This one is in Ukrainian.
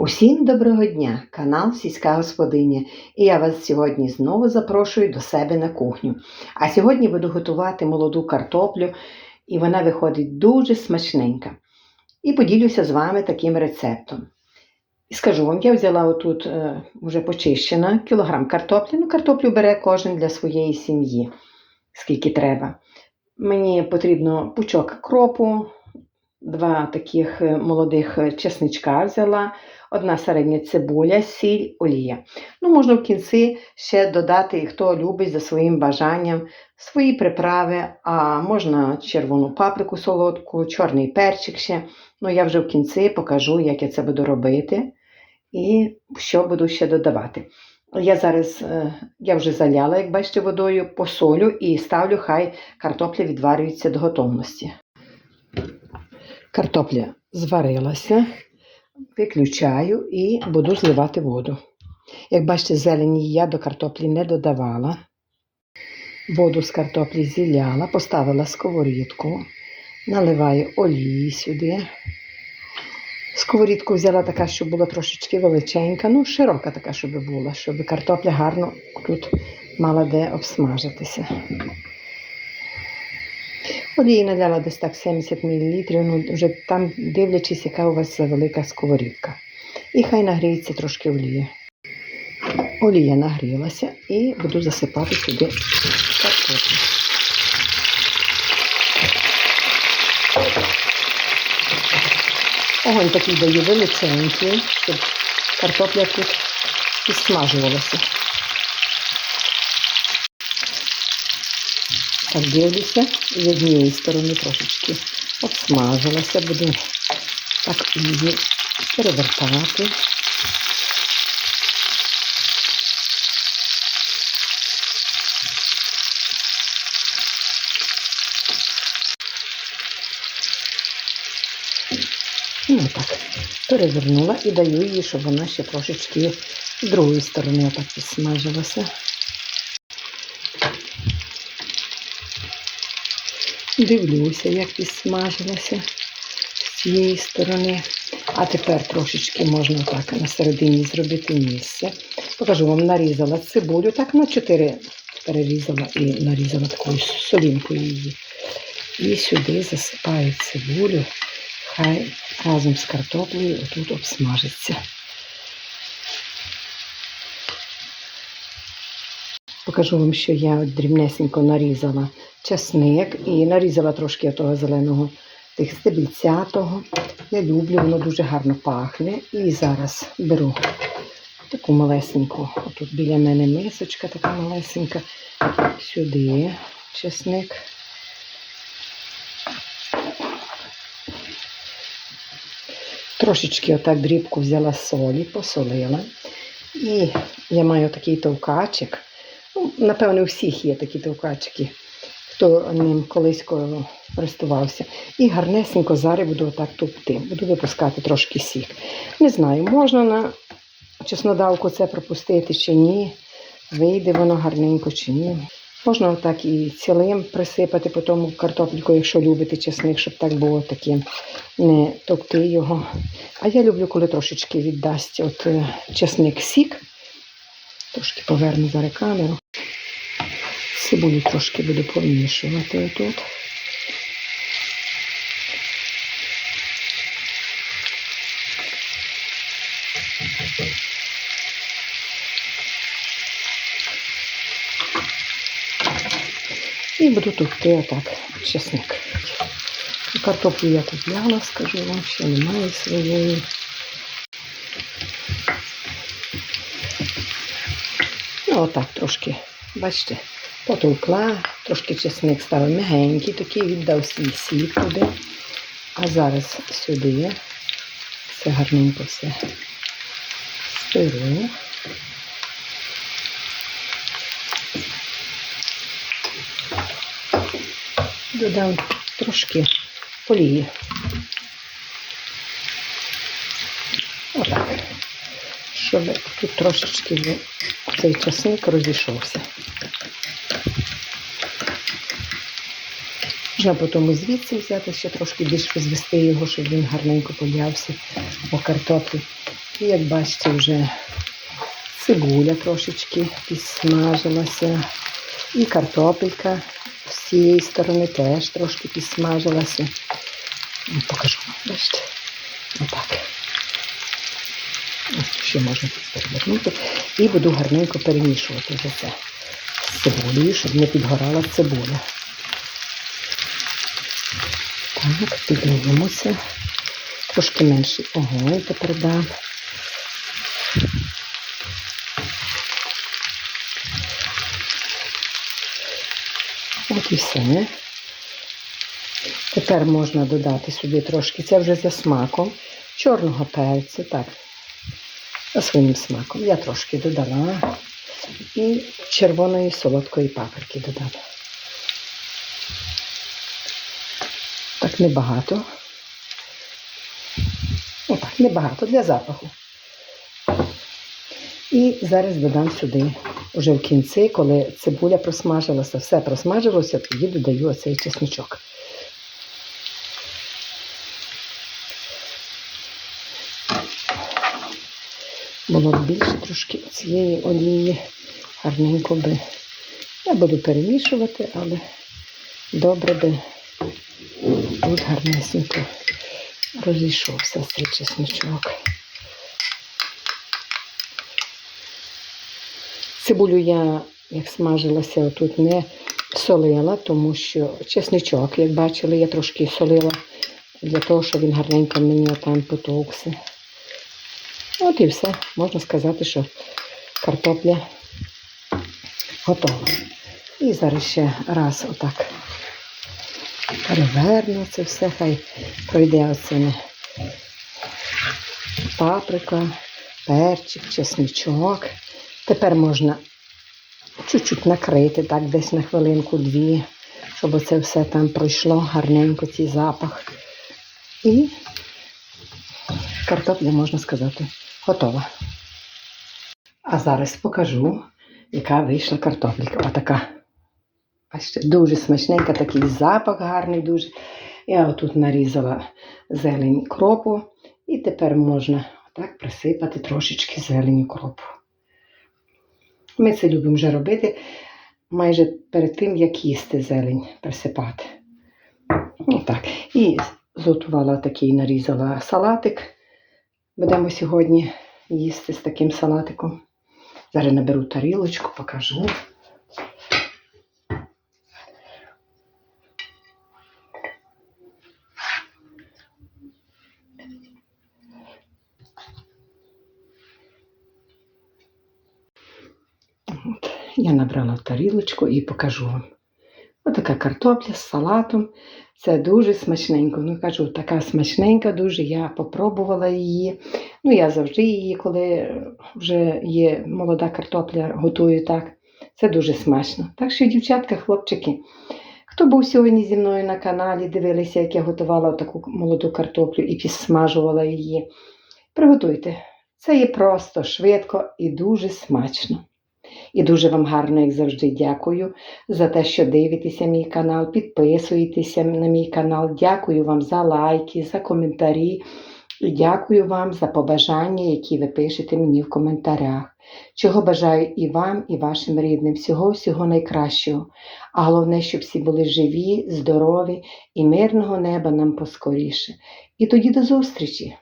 Усім доброго дня, канал Сільська Господиня, і я вас сьогодні знову запрошую до себе на кухню. А сьогодні буду готувати молоду картоплю, і вона виходить дуже смачненька. І поділюся з вами таким рецептом. І скажу вам, я взяла отут е, вже почищена кілограм картоплі. Ну, картоплю бере кожен для своєї сім'ї, скільки треба. Мені потрібно пучок кропу, два таких е, молодих е, чесничка взяла, одна середня цибуля, сіль, олія. Ну, можна в кінці ще додати, хто любить за своїм бажанням, свої приправи, а можна червону паприку солодку, чорний перчик ще. Ну, я вже в кінці покажу, як я це буду робити і що буду ще додавати. Я зараз е, я вже заляла, як бачите, водою, посолю і ставлю, хай картопля відварюється до готовності. Картопля зварилася, виключаю і буду зливати воду. Як бачите, зелені я до картоплі не додавала. Воду з картоплі зіляла, поставила сковорідку, наливаю олії сюди. Сковорідку взяла така, щоб була трошечки величенька, ну, широка така, щоб була, щоб картопля гарно тут мала де обсмажитися. Олії наляла десь так 70 мл, ну вже там дивлячись, яка у вас велика сковорідка. І хай нагріється трошки олія. Олія нагрілася і буду засипати сюди картоплю. Огонь такий даю величенький, щоб картопля тут підсмажувалася. Так дивлюся, з однієї сторони трошечки обсмажилася, буду так її перевертати. Ну так, перевернула і даю їй, щоб вона ще трошечки з другої сторони отак підсмажилася. Дивлюся, як підсмажилася з цієї сторони. А тепер трошечки можна так на середині зробити місце. Покажу вам, нарізала цибулю, так на 4 перерізала і нарізала такою солінкою її. І сюди засипаю цибулю, хай разом з картоплею отут обсмажиться. Покажу вам, що я от дрібнесенько нарізала часник і нарізала трошки того зеленого тих стебільця того. Я люблю, воно дуже гарно пахне. І зараз беру таку малесеньку, отут біля мене мисочка така малесенька, сюди чесник. Трошечки отак дрібку взяла солі, посолила. І я маю такий товкачик. Ну, напевно, у всіх є такі товкачики, хто ним колись користувався. І гарнесенько зараз буду отак тупти. Буду випускати трошки сік. Не знаю, можна на чеснодавку це пропустити чи ні. Вийде воно гарненько чи ні. Можна отак і цілим присипати по тому картопліку, якщо любите чесник, щоб так було таким, не товкти його. А я люблю, коли трошечки віддасть от е, чесник сік. Трошки поверну зараз камеру. Цибулю трошки буду помішувати отут. І буду товкти отак чесник. Картоплю я купляла, скажу вам, ще немає своєї. Ну, отак трошки, бачите, потовкла, трошки чесник став мягенький, такий віддав свій сік туди. А зараз сюди все гарненько все спиру. Додам трошки олії. Отак. Щоб тут трошечки цей часник розійшовся. Можна потім і звідси взяти ще трошки більш розвести його, щоб він гарненько подявся по картоплі. І як бачите, вже цибуля трошечки підсмажилася. І картопелька з цієї сторони теж трошки підсмажилася. Покажу, бачите. Отак. Ось ще можна тут перевернути. І буду гарненько перемішувати вже це з цибулею, щоб не підгорала цибуля. Так, піднімемося. Трошки менший огонь тепер дам. От і все. Тепер можна додати сюди трошки, це вже за смаком, чорного перцю, так, за своїм смаком. Я трошки додала. І червоної солодкої паприки додам. Так небагато. Отак, небагато для запаху. І зараз додам сюди вже в кінці, коли цибуля просмажилася, все просмажилося, тоді додаю оцей чесничок. Було б більше трошки цієї олії, гарненько би. Я буду перемішувати, але добре би тут гарнесенько розійшовся цей чесничок. Цибулю я, як смажилася, отут не солила, тому що чесничок, як бачили, я трошки солила для того, щоб він гарненько мені там потовкся. От і все. Можна сказати, що картопля готова. І зараз ще раз отак переверну це все, хай пройде не паприка, перчик, чесничок. Тепер можна чуть-чуть накрити, так, десь на хвилинку-дві, щоб оце все там пройшло гарненько, цей запах. І картопля, можна сказати, готова. А зараз покажу, яка вийшла картопелька. Отака. Бачите, дуже смачненька, такий запах гарний дуже. Я отут нарізала зелень кропу. І тепер можна отак присипати трошечки зелені кропу. Ми це любимо вже робити майже перед тим, як їсти зелень присипати. Отак. І зготувала такий, нарізала салатик. Будемо сьогодні їсти з таким салатиком. Зараз наберу тарілочку, покажу. От, я набрала тарілочку і покажу вам. Отака картопля з салатом. Це дуже смачненько. Ну, кажу, така смачненька дуже. Я попробувала її. Ну, я завжди її, коли вже є молода картопля, готую так. Це дуже смачно. Так що, дівчатка, хлопчики, хто був сьогодні зі мною на каналі, дивилися, як я готувала таку молоду картоплю і підсмажувала її. Приготуйте. Це є просто, швидко і дуже смачно. І дуже вам гарно, як завжди, дякую за те, що дивитеся мій канал, підписуєтеся на мій канал. Дякую вам за лайки, за коментарі. І дякую вам за побажання, які ви пишете мені в коментарях. Чого бажаю і вам, і вашим рідним. Всього всього найкращого. А головне, щоб всі були живі, здорові і мирного неба нам поскоріше. І тоді до зустрічі!